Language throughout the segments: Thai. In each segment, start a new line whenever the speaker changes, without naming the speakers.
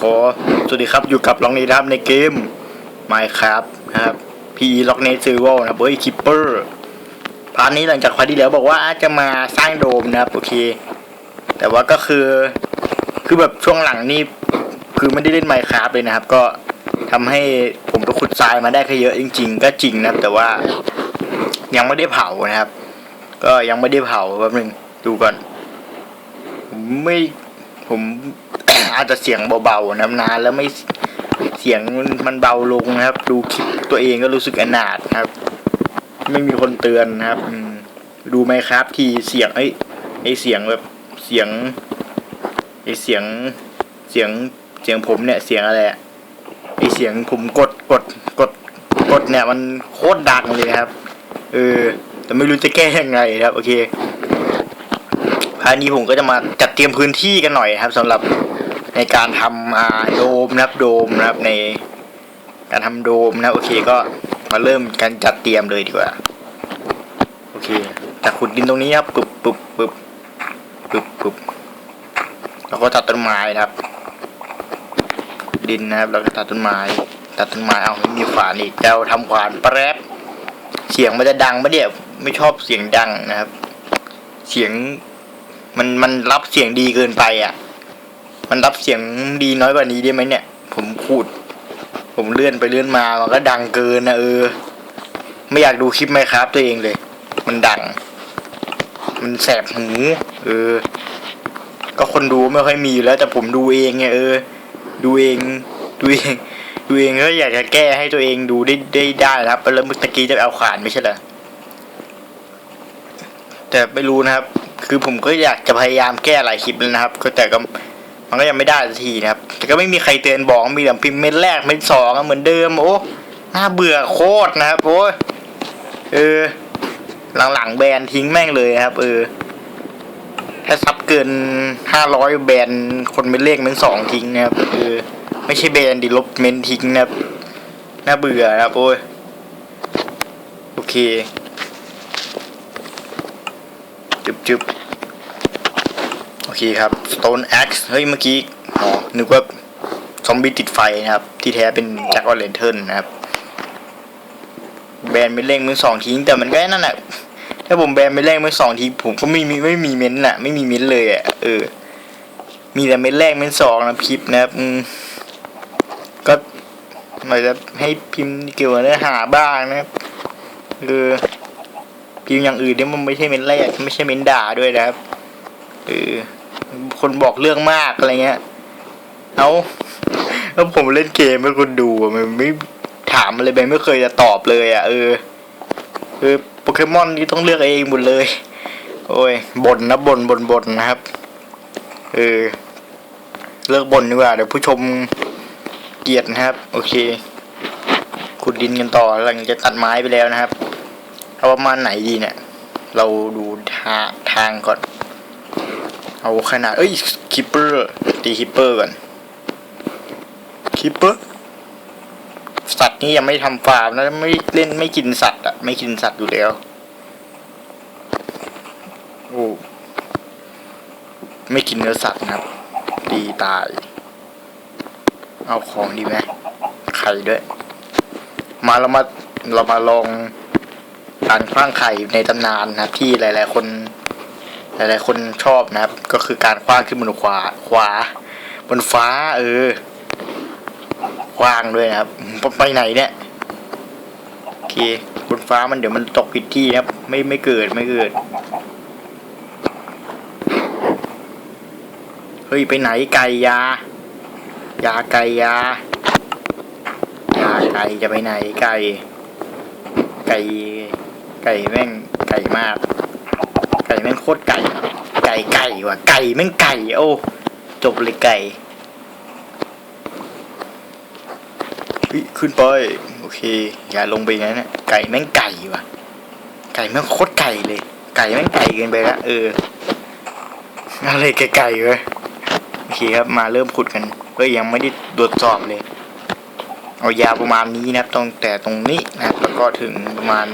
ขอสวัสดีครับอยู่กับล็องนี้นะครับในเกม Minecraft นะครับ PE ล็อกเน s e r v e r นะครับเฮ้ยคิปเปอร์พาร์ทนี้หลังจากพาร์ทที่แล้วบอกว่าจะมาสร้างโดมนะครับโอเค แต่ว่าก็คือ คือแบบช่วงหลังนี่คือไม่ได้เล่น Minecraft เลยนะครับ ก็ทำให้ผมไปขุดทรายมาได้แค่เยอะจริง ๆ ก็จริงนะแต่ว่ายังไม่ได้เผานะครับ ก็ยังไม่ได้เผาแป๊บนึงดูก่อนไม่ผม อาจจะเสียงเบาๆนะนานแล้วไม่เสียงมันเบาลงนะครับ ดูคลิปตัวเองก็รู้สึกอนาถนะครับ ไม่มีคนเตือนนะครับดูไหมครับ ทีเสียงไอ้ไอ้เสียงแบบเสียงไอ้เสียงเสียงเสียงผมเนี่ยเสียงอะไรไอ้เสียงผมกดกดกดกดเนี่ยมันโคตรดังเลยครับ เออ แต่ไม่รู้จะแก้ยังไงครับ โอเคพาร์ทนี้ผมก็จะมาจัดเตรียมพื้นที่กันหน่อยครับสำหรับ ในการทำโดมนะครับโดมนะครับในการทำโดมนะโอเคก็มาเริ่มการจัดเตรียมเลยดีกว่า โอเคจากขุดดินตรงนี้ครับปึบปึบปึบปึบปึบแล้วก็ตัดต้นไม้นะครับ ดินนะครับแล้วก็ตัดต้นไม้ ตัดต้นไม้เอามีขวานอีกเราทำขวานแป๊บเสียงมันจะดังปะเนี่ยไม่ชอบเสียงดังนะครับ เสียงมันมันรับเสียงดีเกินไปอะ มันรับเสียงดีน้อยกว่านี้ได้ไหมเนี่ย ผมพูด ผมเลื่อนไปเลื่อนมามันก็ดังเกินนะเออ ไม่อยากดูคลิปไหมครับ ตัวเองเลย มันดัง มันแสบหูเออ ก็คนดูไม่ค่อยมีอยู่แล้ว แต่ผมดูเองไงเออ ดูเอง ดูเองดูเองก็อยากจะแก้ให้ตัวเองดูได้ได้ได้นะครับแล้วเมื่อกี้จะเอาขานไม่ใช่เหรอแต่ไม่รู้นะครับ คือผมก็อยากจะพยายามแก้หลายคลิปแล้วนะครับ ก็แต่ก็ มันก็ยังไม่ได้สักทีนะครับ แต่ก็ไม่มีใครเตือนบอกมีแต่พิมพ์เม็ดแรกเม็ดสองเหมือนเดิม โอ้น่าเบื่อโคตรนะครับโอ้ยเออ หลังๆแบนทิ้งแม่งเลยนะครับ เออ ถ้าซับเกินห้าร้อยแบนคนเป็นเลขเป็นสองทิ้งนะครับเออไม่ใช่แบนดิลบเมนทิ้งนะครับน่าเบื่อนะครับโอ้ยโอเคจึบจึบ โอเคครับ Stone Axe เฮ้ยเมื่อกี้อ๋อนึกว่าซอมบี้ติดไฟนะครับ ที่แท้เป็นแจ็คออเลนเทิร์นนะครับ แบนเป็นเลขมือสองทิ้งแต่มันก็นั่นแหละถ้าผมแบนไม่แรกไม่สองทีผมก็ไม่มีไม่มีเม้นต์น่ะ ไม่มีเม้นต์เลยอะเออ มีแต่เม้นต์แรกเม้นต์สองนะคลิปนะครับอืมก็หมายจะให้พิมพ์เกี่ยวกับเนื้อหาบ้างนะครับเออพิมพ์อย่างอื่นเนี่ยมันไม่ใช่เม้นต์แรกไม่ใช่เม้นต์ด่าด้วยนะครับเออ คนบอกเรื่องมากอะไรเงี้ย เอาแล้วผมเล่นเกมให้คนดูอะมันไม่ถามอะไรไปไม่เคยจะตอบเลยอะ เออคือโปเกมอนนี่ต้องเลือกเองหมดเลย โอ้ยบ่นนะบ่นบ่นบ่นนะครับ เออ เลิกบ่นดีกว่าเดี๋ยวผู้ชมเกลียดนะครับ โอเค ขุดดินกันต่อหลังจะตัดไม้ไปแล้วนะครับ เอาประมาณไหนดีเนี่ย เราดูทาทางก่อน เอาขนาด เอ้ยคิปเปอร์ตีคิปเปอร์ก่อนคิปเปอร์สัตว์นี่ยังไม่ทำฟาร์มนะไม่เล่นไม่กินสัตว์อะไม่กินสัตว์อยู่แล้วโอ้ไม่กินเนื้อสัตว์นะครับ ดีตาย เอาของดีไหมไข่ด้วย มาเรามาเรามาลองการคว้างไข่ในตำนานนะครับที่หลาย ๆ คน หลายๆคนชอบนะครับ ก็คือการคว้างขึ้นบนขวาขวา บนฟ้า เออกว้างด้วยนะครับไปไหนเนี่ยโอเคบนฟ้ามันเดี๋ยวมันตกผิดที่นะครับ ไม่ไม่เกิดไม่เกิดเฮ้ยไปไหนไก่ยา ยาไก่ยายาไก่จะไปไหนไก่ ไก่ ไก่แม่งไก่มาก ไก่แม่งโคตรไก่ ไก่ไก่ว่ะไก่แม่งไก่ โอ้จบเลยไก่ขึ้นไปโอเค อย่าลงไปงั้นนะไก่แม่งไก่ว่ะ ไก่แม่งโคตรไก่เลย ไก่แม่งไก่เกินไปละเอออะไรไก่ไก่เว้ยโอเคครับมาเริ่มขุดกันเฮ้ยยังไม่ได้ตรวจสอบเลย เอายาวประมาณนี้นะครับตรงแต่ตรงนี้นะครับแล้วก็ถึงประมาณ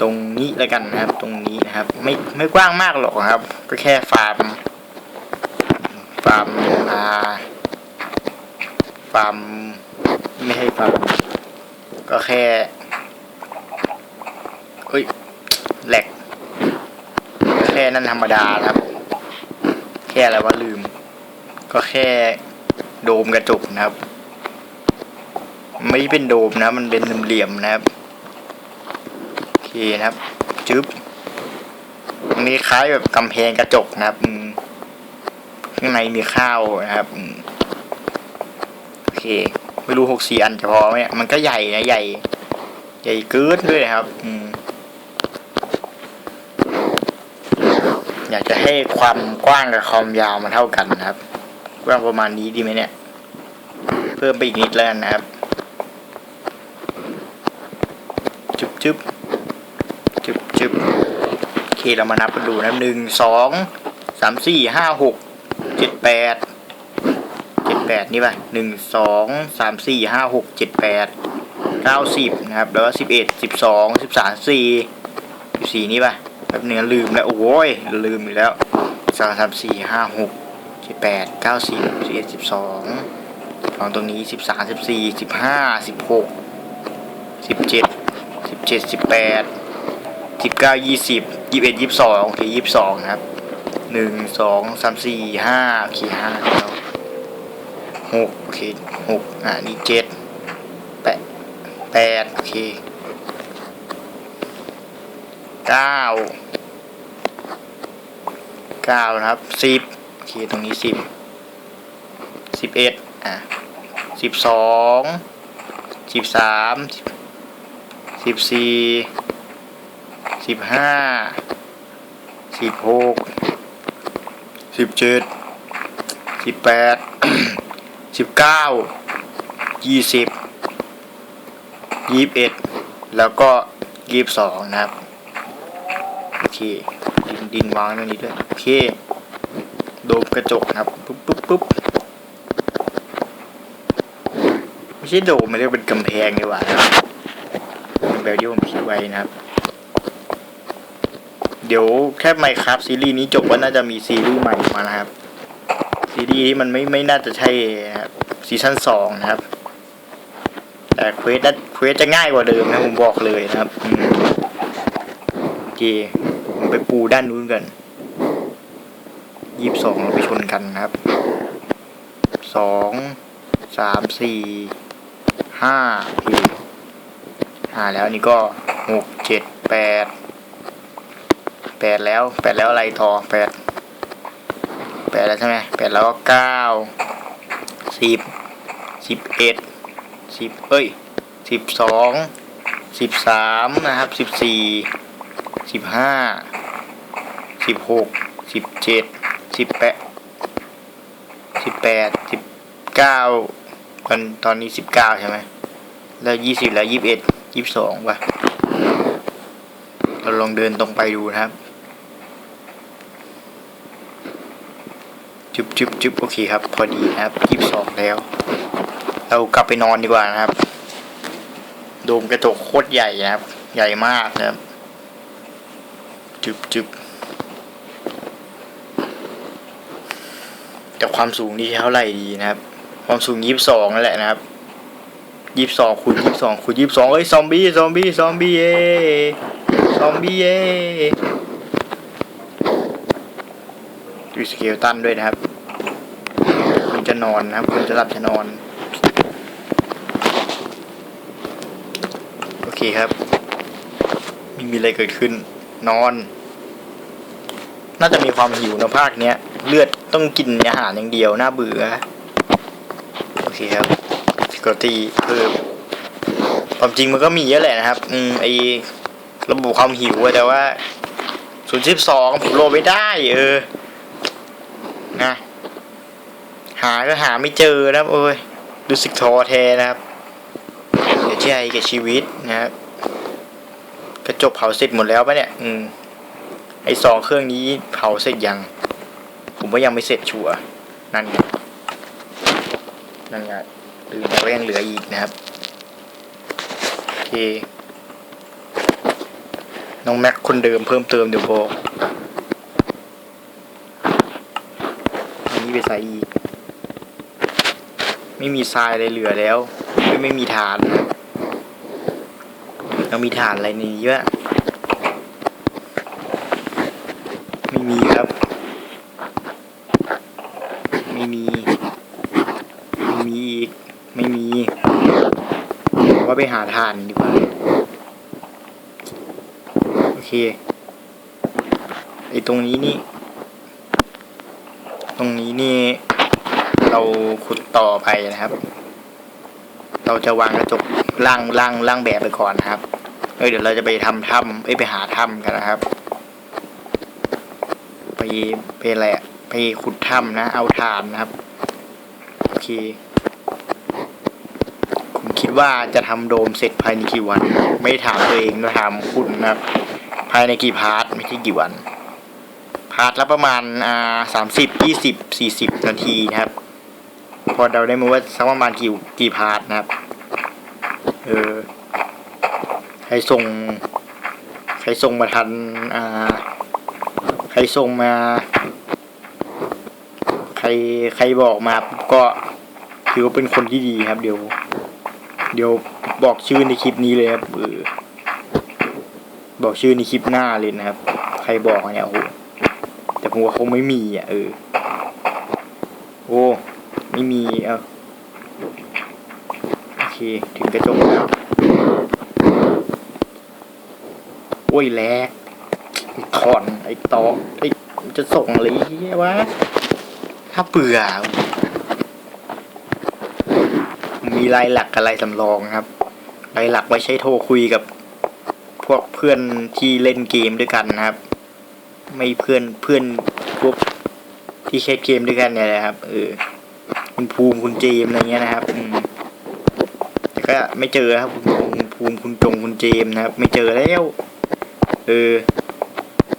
ตรงนี้แล้วกันนะครับ ตรงนี้นะครับ ไม่ไม่กว้างมากหรอกครับ ก็แค่ฟาร์ม ฟาร์มอ่ามาฟาร์มไม่ให้ฟาร์มก็แค่เอ้ยแหลกแค่นั่นธรรมดาครับ แค่อะไรวะลืม ก็แค่โดมกระจกนะครับ ไม่เป็นโดมนะ มันเป็นเหลี่ยมนะครับ เคนะครับ จึ๊บตรงนี้คล้ายแบบกำแพงกระจกนะครับข้างในมีข้าวนะครับโอเค ไม่รู้หกสี่อันจะพอไหมเนี่ยมันก็ใหญ่นะใหญ่ ใหญ่เกินด้วยนะครับ อืมอยากจะให้ความกว้างกับความยาวมันเท่ากันนะครับกว้างประมาณนี้ดีไหมเนี่ย เพิ่มไปอีกนิดแล้วนะครับ จุบจุบ จุบจุบโอเคเรามานับกันดูนะหนึ่งสองสามสี่ห้าหกเจ็ดแปดเจ็ดแปดนี่ป่ะหนึ่งสองสามสี่ห้าหกเจ็ดแปดเก้าสิบนะครับ แล้วสิบเอ็ดสิบสองสิบสามสี่สิบสี่นี่ป่ะแบบนึงลืมแล้ว โอ้ย ลืมอีกแล้วสองสามสี่ห้าหกเจ็ดแปดเก้าสิบสิบเอ็ดสิบสองลองตรงนี้สิบสามสิบสี่สิบห้าสิบหกสิบเจ็ดสิบเจ็ดสิบแปด สิบเก้ายี่สิบยี่สิบเอ็ดยี่สิบสองโอเคยี่สิบสองครับหนึ่งสองสามสี่ห้าโอเคห้าแล้วหกโอเคหกอะนี่เจ็ดแปดแปดโอเคเก้าเก้านะครับสิบโอเคตรงนี้สิบสิบเอ็ดอะสิบสองสิบสามสิบสี่ สิบห้าสิบหกสิบเจ็ดสิบแปดสิบเก้ายี่สิบยี่สิบเอ็ดแล้วก็ยี่สิบสองนะครับโอเคดินดินวางตรงนี้ด้วยโอเคโดมกระจกนะครับปุ๊บปุ๊บปุ๊บไม่ใช่โดมมันเรียกเป็นกำแพงดีกว่านะครับเป็นแบบที่ผมคิดไว้นะครับ เดี๋ยวแค่ไมครับซีรีส์นี้จบว่าน่าจะมีซีรีส์ใหม่มานะครับ ซีรีส์ที่มันไม่ไม่น่าจะใช่ครับซีซั่นสองนะครับ แต่เควสนั้นเควสจะง่ายกว่าเดิมนะผมบอกเลยนะครับโอเคผมไปปูด้านนู้นกันยี่สิบสองเราไปชนกันนะครับสองสามสี่ห้าอเคห้าแล้วนี่ก็หกเจ็ดแปด แปดแล้วแปดแล้วอะไรทอแปดแปดแล้วใช่ไหมแปดแล้วก็เก้าสิบสิบเอ็ดสิบเอ้ยสิบสองสิบสามนะครับสิบสี่สิบห้าสิบหกสิบเจ็ดสิบแปดสิบแปดสิบเก้าตอนตอนนี้สิบเก้าใช่ไหมแล้วยี่สิบแล้วยี่สิบเอ็ดยี่สิบสองป่ะเราลองเดินตรงไปดูนะครับ จุบจุบจุบโอเคครับ พอดีนะครับยี่สิบสองแล้ว เรากลับไปนอนดีกว่านะครับ โดมกระจกโคตรใหญ่นะครับ ใหญ่มากนะครับ จุบจุบแต่ความสูงนี่เท่าไหร่ดีนะครับ ความสูงยี่สิบสองนั่นแหละนะครับยี่สิบสองคูณยี่สิบสองคูณยี่สิบสองเอ้ยซอมบี้ซอมบี้ซอมบี้เอ้ซอมบี้เอ้ ดูสเกลตันด้วยนะครับ คุณจะนอนนะครับ คุณจะหลับจะนอน โอเคครับไม่มีอะไรเกิดขึ้น นอน น่าจะมีความหิวนะภาคเนี้ย เลือดต้องกินอาหารอย่างเดียวน่าเบื่อ โอเคครับสกอตีเพิ่มความจริงมันก็มีเยอะแหละนะครับ อืมไอระบบความหิวแต่ว่าศูนย์สิบสองผมโลไม่ได้ เออ นะ หาก็หาไม่เจอนะครับโอ้ยรู้สึกท้อแท้นะครับเสียใจกับชีวิตนะครับกระจกเผาเสร็จหมดแล้วปะเนี่ย อืม ไอสองเครื่องนี้เผาเสร็จยัง ผมว่ายังไม่เสร็จชัวร์นั่นไงนั่นไงลืมไปว่ยังเหลืออีกนะครับโอเคน้องแม็กคนเดิมเพิ่มเติมเดี๋ยวบอกอันนี้ไปใส่อีก ไม่มีทรายอะไรเหลือแล้ว ไม่ไม่มีฐานนะเรามีฐานอะไรในนี้เยอะไม่มีครับ ไม่มี ไม่มีอีก ไม่มีว่าไปหาฐานดีกว่า โอเค ไอตรงนี้นี่ ตรงนี้นี่ ขุดต่อไปนะครับ เราจะวางกระจกล่างล่างล่างแบบไปก่อนนะครับเอ้ยเดี๋ยวเราจะไปทำถ้ำเอ้ยไปหาถ้ำกันนะครับ ไปไปอะไรอะไปขุดถ้ำนะ เอาถ่านนะครับโอเคผมคิดว่าจะทำโดมเสร็จภายในกี่วัน ไม่ถามตัวเองนะถามคุณนะครับ ภายในกี่พาร์ทไม่ใช่กี่วันพาร์ทละประมาณอ่าสามสิบยี่สิบสี่สิบนาทีนะครับ อเดาได้ไหมว่าสักประมาณกี่กี่พาร์ทนะครับ เออใครส่ง ใครส่งมาทัน อ่า ใครส่งมา ใครใครบอกมาปุ๊บก็ถือว่าเป็นคนที่ดีครับ เดี๋ยว เดี๋ยวบอกชื่อในคลิปนี้เลยครับเออบอกชื่อในคลิปหน้าเลยนะครับ ใครบอกเนี่ยโอ้โหแต่ผมว่าคงไม่มีอะเออ ไม่มีเออโอเค ถึงกระจกแล้ว โอ้ยแลกไอ้ถอนไอ้ตอกไอ้มันจะส่งอะไรวะถ้าเบื่อ มีลายหลักกับลายสำรองครับลายหลักไว้ใช้โทรคุยกับพวกเพื่อนที่เล่นเกมด้วยกันนะครับ ไม่เพื่อนเพื่อนพวกที่เล่นเกมด้วยกันเนี่ยแหละครับเออ คุณภูมิคุณเจมอะไรเงี้ยนะครับอืมแต่ก็ไม่เจอครับคุณภูมิคุณจงคุณเจมนะครับ ไม่เจอแล้วเออ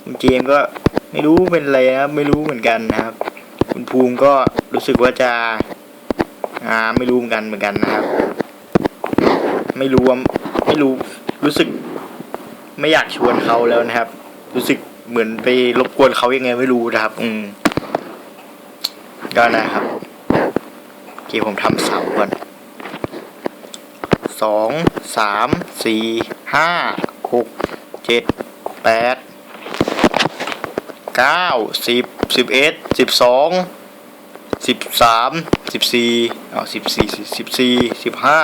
คุณเจมก็ไม่รู้เป็นอะไรนะครับ ไม่รู้เหมือนกันนะครับ คุณภูมิก็รู้สึกว่าจะอ่าไม่รู้เหมือนกันเหมือนกันนะครับ ไม่รู้ว่าไม่รู้รู้สึก ไม่อยากชวนเขาแล้วนะครับ รู้สึกเหมือนไปรบกวนเขายังไงไม่รู้นะครับ อืมก็นะครับ โอเคผมทำเสาก่อนสองสามสี่ห้าหกเจ็ดแปดเก้าสิบสิบเอ็ดสิบสองสิบสามสิบสี่เอาสิบสี่สิบสี่สิบห้า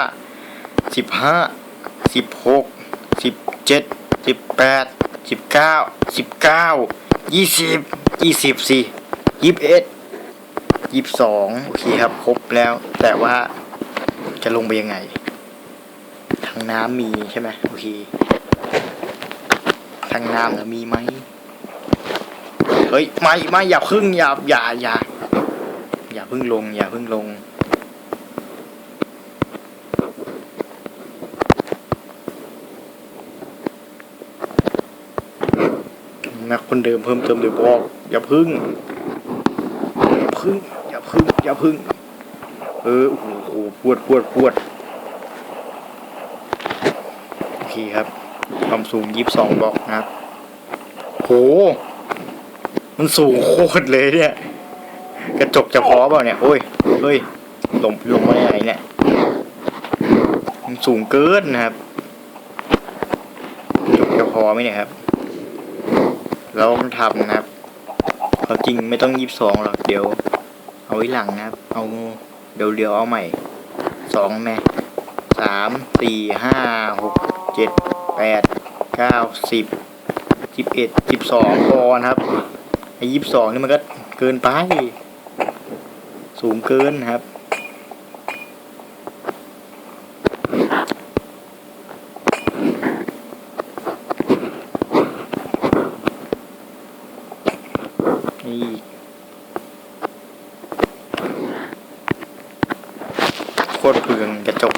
สิบห้าสิบหกสิบเจ็ดสิบแปดสิบเก้าสิบเก้ายี่สิบยี่สิบสี่ยี่สิบเอ็ด ยี่สิบสองโอเคครับครบแล้ว แต่ว่าจะลงไปยังไง ทางน้ำมีใช่ไหมโอเค ทางน้ำมีไหมเฮ้ยไม่ไม่อย่าพึ่งอย่าอย่าอย่าอย่าพึ่งลง อย่าพึ่งลงนักคนเดิมเพิ่มเติมเดี๋ยวบอกอย่าพึ่งอย่าพึ่ง พึ่งอย่าพึ่ง เออ โอ้โหปวดปวดปวดโอเคครับความสูงยี่สิบสองบอกนะครับ โห มันสูงโคตรเลยเนี่ย กระจกจะพอเปล่าเนี่ย โอ้ย เฮ้ย ลงลงมาได้ไหนเนี่ย มันสูงเกินนะครับกระจกจะพอไหมเนี่ยครับ เราต้องทำนะครับ เขาจริงไม่ต้องยี่สิบสองหรอก เดี๋ยว เอาไว้หลังนะครับ เอาเดี๋ยวเดี๋ยวเอาใหม่สองแม่สามสี่ห้าหกเจ็ดแปดเก้าสิบสิบเอ็ดสิบสองพอนะครับไอ้ยี่สิบสองนี่มันก็เกินไป สูงเกินนะครับนี่โค ตรเปลืองกระจก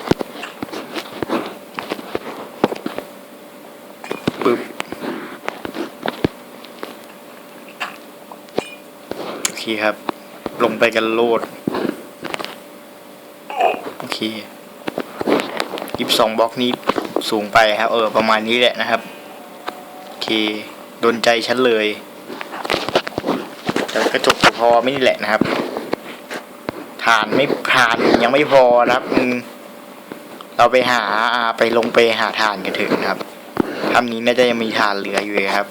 ปึ๊บโอเคครับ ลงไปกันโลด โอเคยิบสองบล็อกนี้สูงไปครับ เออ ประมาณนี้แหละนะครับ โอเคโดนใจฉันเลยแต่กระจกพอไม่นี่แหละนะครับฐานไม่านยังไม่พอนะครับอืเราไปหาไปลงไปหาฐานกันเถึงนะครับทำนี้น่าจะยังมีฐานเหลืออยู่ครับ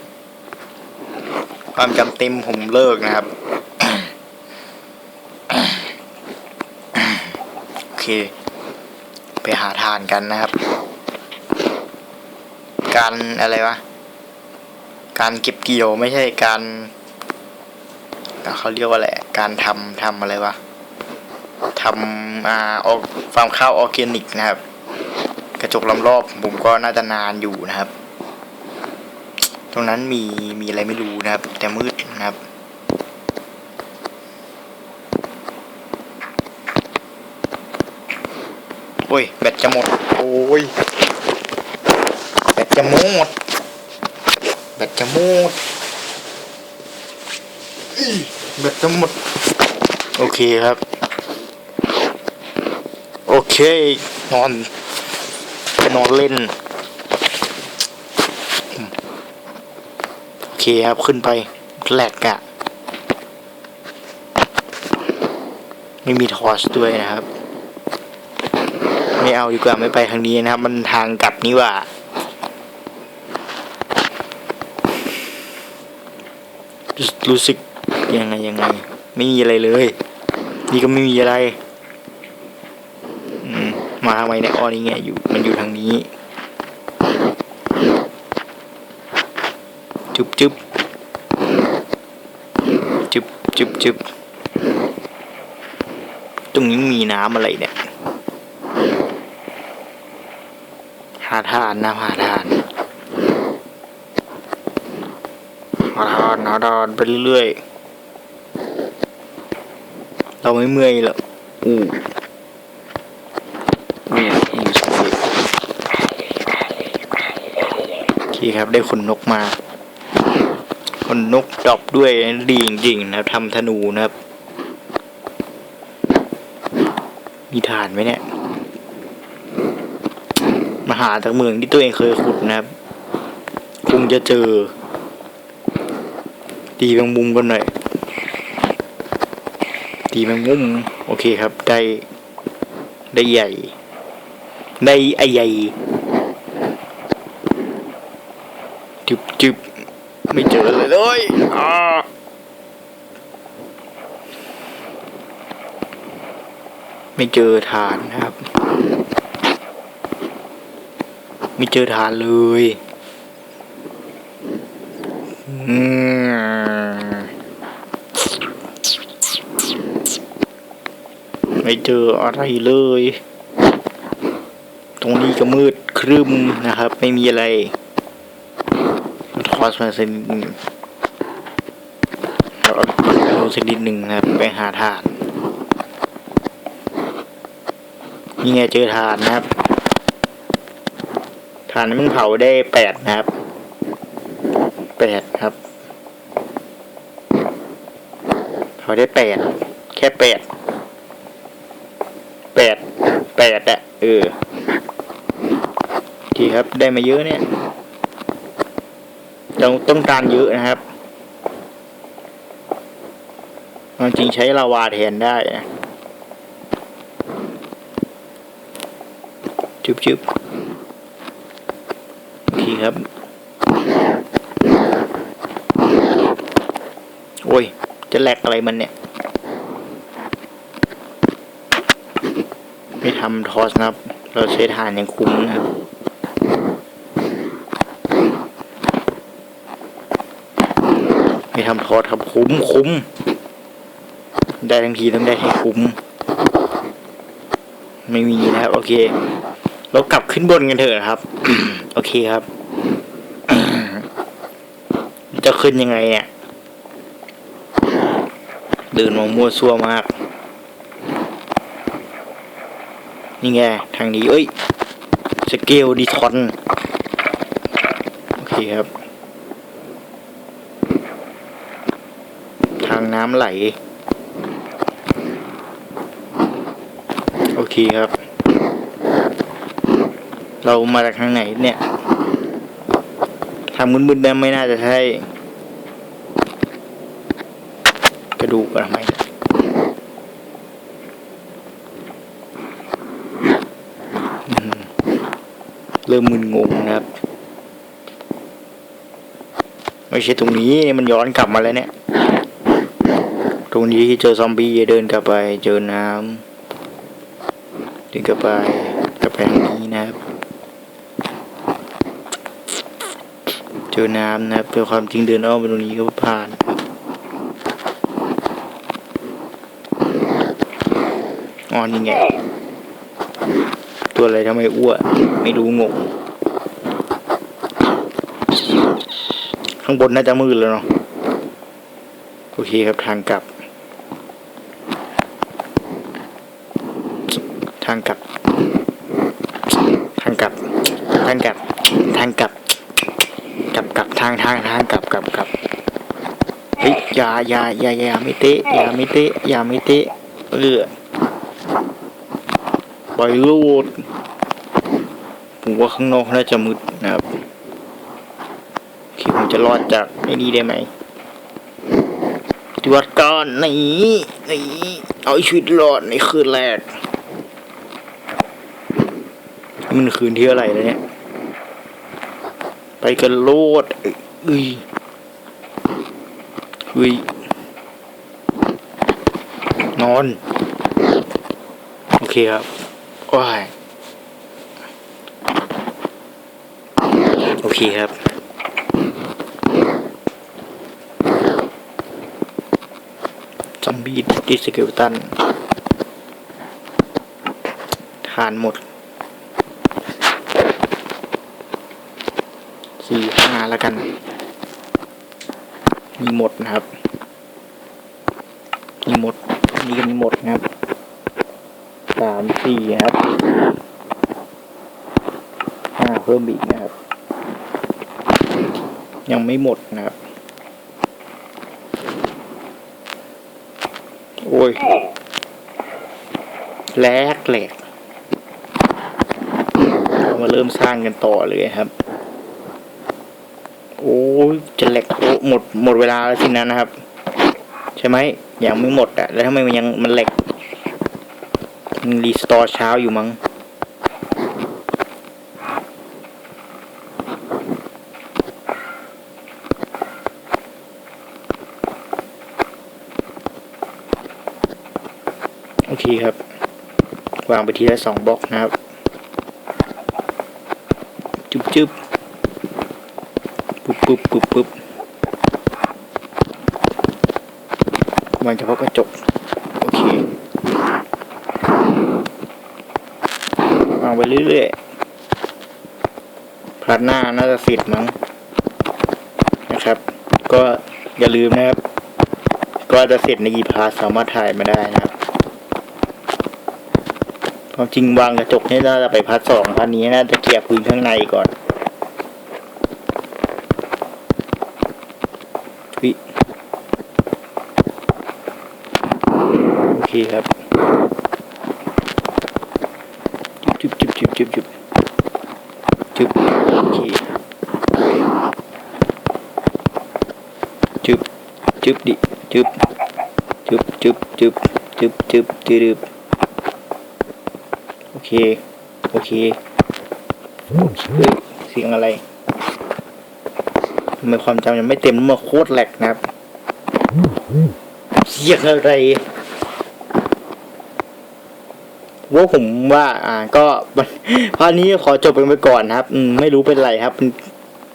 ความจำเต็มผมเลิกนะครับโอเค ไปหาทานกันนะครับ การอะไรวะการเก็บเกี่ยวไม่ใช่การเขาเรียกว่าอะไรการทำทำอะไรวะ ทำอ่าออกฟาร์มข้าวออร์แกนิกนะครับ กระจกล้อมรอบผมก็น่าจะนานอยู่นะครับ ตรงนั้นมีมีอะไรไม่รู้นะครับ แต่มืดนะครับโอ้ยแบตจะหมด โอ้ยแบตจะหมดแบตจะหมดอีแบตจะหมด โอเคครับ โอเคนอนไปนอนเล่น โอเคครับขึ้นไปแหลกอะไม่มีทอสด้วยนะครับ ไม่เอาดีกว่าไม่ไปทางนี้นะครับ มันทางกลับนี่ว่ารู้รู้สึกยังไงยังไง ไม่มีอะไรเลย นี่ก็ไม่มีอะไร มาทำไมเนี่ยอ้อนี่ไงอยู่มันอยู่ทางนี้ จุบจุบจุบจุบจุบตรงนี้มีน้ำอะไรเนี่ย หาทานนะหาทานหาทานหาทานไปเรื่อยๆ เราไม่เมื่อยหรอกอู้อู้อู้สวยโอเครับ ได้ขนนกมาขนนกดอปด้วยดีจริงๆนะครับทำธนูนะครับ มีฐานไหมเนี่ยมาหาจากเมืองที่ตัวเองเคยขุดนะครับ คงจะเจอ ตีแมงมุมกันหน่อย ตีแมงมุม โอเคครับ ได้ ได้ใหญ่ ได้ไอใหญ่จึบจึบ ไม่เจอเลยเลยอ่าไม่เจอฐานนะครับ ไม่เจอฐานเลยอืมไม่เจออะไรเลย ตรงนี้ก็มืดครึมนะครับ ไม่มีอะไร อสมาสักนิดหนึ่งแล้วเอาสักนิดหนึ่งนะครับไปหาฐานนี่ไงเจอฐานนะครับฐานมึงเผาได้แปดนะครับแปดครับเผาได้แปดแค่แปดแปดแปดอะเออ ทีครับได้มาเยอะเนี่ย ต้องต้องการเยอะนะครับความจริงใช้ลาวาแทนได้นะจุบจุบโอเคครับ โอ้ย จะแหลกอะไรมันเนี่ย ไม่ทำทอสนะครับ เราใช้ฐานอย่างคุ้มนะครับ ไม่ ทำทอสครับคุ้มคุ้มได้ทั้งทีต้องได้ให้คุ้ม ไม่มีนะครับ โอเค เรากลับขึ้นบนกันเถอะครับ โอเคครับ จะขึ้นยังไงเนี่ยเดินมามั่วซั่วมาก นี่ไง ทางนี้ เอ้ย สเกลดีทอน โอเคครับ น้ำไหล โอเคครับ เรามาจากทางไหนเนี่ยทำมึนๆได้ไม่น่าจะใช่ กระดูกอะไรไหมเริ่มมึนงงนะครับ ไม่ใช่ตรงนี้มันย้อนกลับมาแล้วเนี่ย รงนี้เจอซอมบี้เดินกลับไป เจอน้ำเดินกลับไปกลับไปทางนี้นะครับ เจอน้ำนะครับเป็นความจริงเดินอ้อมไปตรงนี้ก็ผ่านครับอ๋อนี่ไงตัวอะไรทำไมอ้วนไม่รู้งงข้างบนน่าจะมืดแล้วเนาะโอเคครับทางกลับ ทางกลับ ทางกลับ ทางกลับ ทางกลับ กลับกลับทางทางทางกลับกลับกลับเฮ้ยอย่าอย่าอย่าอย่าไม่เตะอย่าไม่เตะอย่าไม่เตะเออปล่อยลูดผมว่าข้างนอกน่าจะมืดนะครับโอเคผมจะรอดจากไอ้นี่ได้ไหมตรวจก่อนหนีหนีเอาชีวิตรอดในคืนแรก มันคืนที่อะไรแล้วเนี่ย ไปกันโลดเอ้ยอ้ยเฮ้ยนอน โอเคครับโอ้ยโอเคครับซอมบี้ดิสเกลตันทานหมด สี่ห้า แล้วกัน มีหมดนะครับ มีหมดอันนี่ก็มีหมดนะครับ สามสี่ครับ ห้าเพิ่มอีกนะครับ ยังไม่หมดนะครับ โอ้ย แหลกแหลก มาเริ่มสร้างกันต่อเลยครับ จะแหลกโอ้หมดหมดเวลาแล้วสินะนนะครับ ใช่ไหมยังไม่หมดอะแล้วทำไมมันยังมันแหลกมันรีสตอร์เช้าอยู่มั้งโอเคครับ วางไปทีละสองบล็อกนะครับ จุ๊บจุ๊บ ปุ๊บปุ๊บปุ๊บปุ๊บมันเฉพาะกระจก โอเค วางไปเรื่อยๆพลาดหน้าน่าจะสิทธิ์มั้งนะครับ ก็อย่าลืมนะครับ ก็จะเสร็จในกี่พาร์ทสามารถถ่ายมาได้นะครับความจริงวางกระจกนี่น่าจะไปพาร์ทสองพาร์ทนี้น่าจะเกลี่ยพื้นข้างในก่อน โอเคครับจุบจุบจุบจุบจุบจุบโอเคจุบจุบดิจุบจุบจุบจุบจุบจุบจุบโอเค โอเคเฮ้ยเสียงอะไรทำไมความจำยังไม่เต็มเมื่อโคตรแหลกนะครับเสียงอะไร ว่าผมว่า อ่า ก็พานนี้ขอจบไปก่อนนะครับ อืมไม่รู้เป็นไรครับ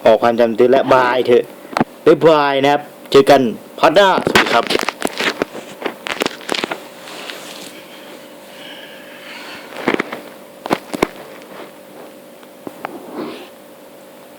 ออกความจำตื่นและบายเถอะบ๊ายบายนะครับ เจอกันพัดหน้าส